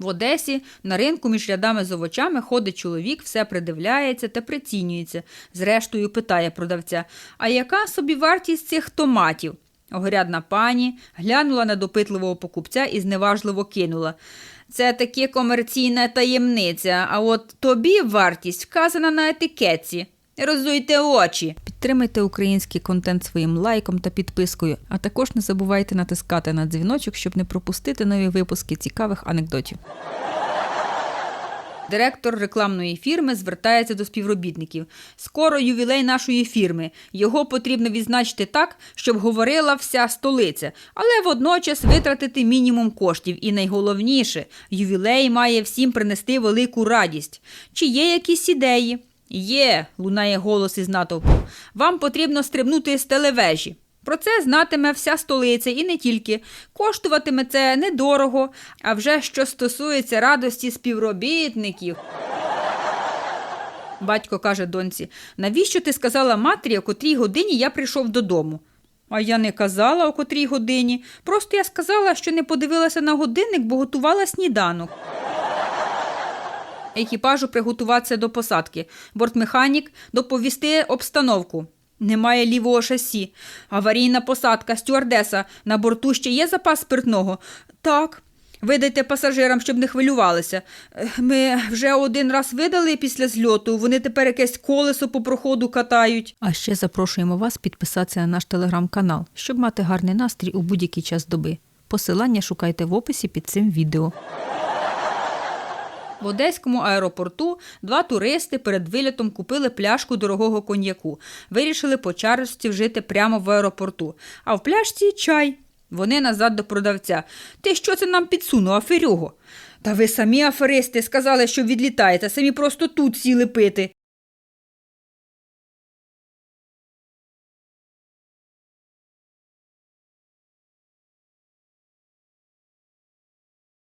В Одесі на ринку між рядами з овочами ходить чоловік, все придивляється та прицінюється. Зрештою, питає продавця: А яка собі вартість цих томатів? Огрядна пані глянула на допитливого покупця і зневажливо кинула. Це таки комерційна таємниця, а от тобі вартість вказана на етикетці. Розуйте очі. Підтримайте український контент своїм лайком та підпискою, а також не забувайте натискати на дзвіночок, щоб не пропустити нові випуски цікавих анекдотів. Директор рекламної фірми звертається до співробітників. Скоро ювілей нашої фірми. Його потрібно відзначити так, щоб говорила вся столиця, але водночас витратити мінімум коштів. І найголовніше, ювілей має всім принести велику радість. Чи є якісь ідеї? Є, лунає голос із натовпу. Вам потрібно стрибнути з телевежі. Про це знатиме вся столиця і не тільки. Коштуватиме це недорого, а вже що стосується радості співробітників. Батько каже доньці: навіщо ти сказала матері, о котрій годині я прийшов додому? А я не казала, о котрій годині. Просто я сказала, що не подивилася на годинник, бо готувала сніданок. Екіпажу приготуватися до посадки. Бортмеханік доповісти обстановку. Немає лівого шасі. Аварійна посадка, стюардеса. На борту ще є запас спиртного? Так. Видайте пасажирам, щоб не хвилювалися. Ми вже один раз видали після зльоту. Вони тепер якесь колесо по проходу катають. А ще запрошуємо вас підписатися на наш телеграм-канал, щоб мати гарний настрій у будь-який час доби. Посилання шукайте в описі під цим відео. В Одеському аеропорту два туристи перед вилітом купили пляшку дорогого коньяку. Вирішили по чарості вжити прямо в аеропорту. А в пляшці чай. Вони назад до продавця. Ти що це нам підсунув, аферюго? Та ви самі аферисти сказали, що відлітаєте, самі просто тут сіли пити.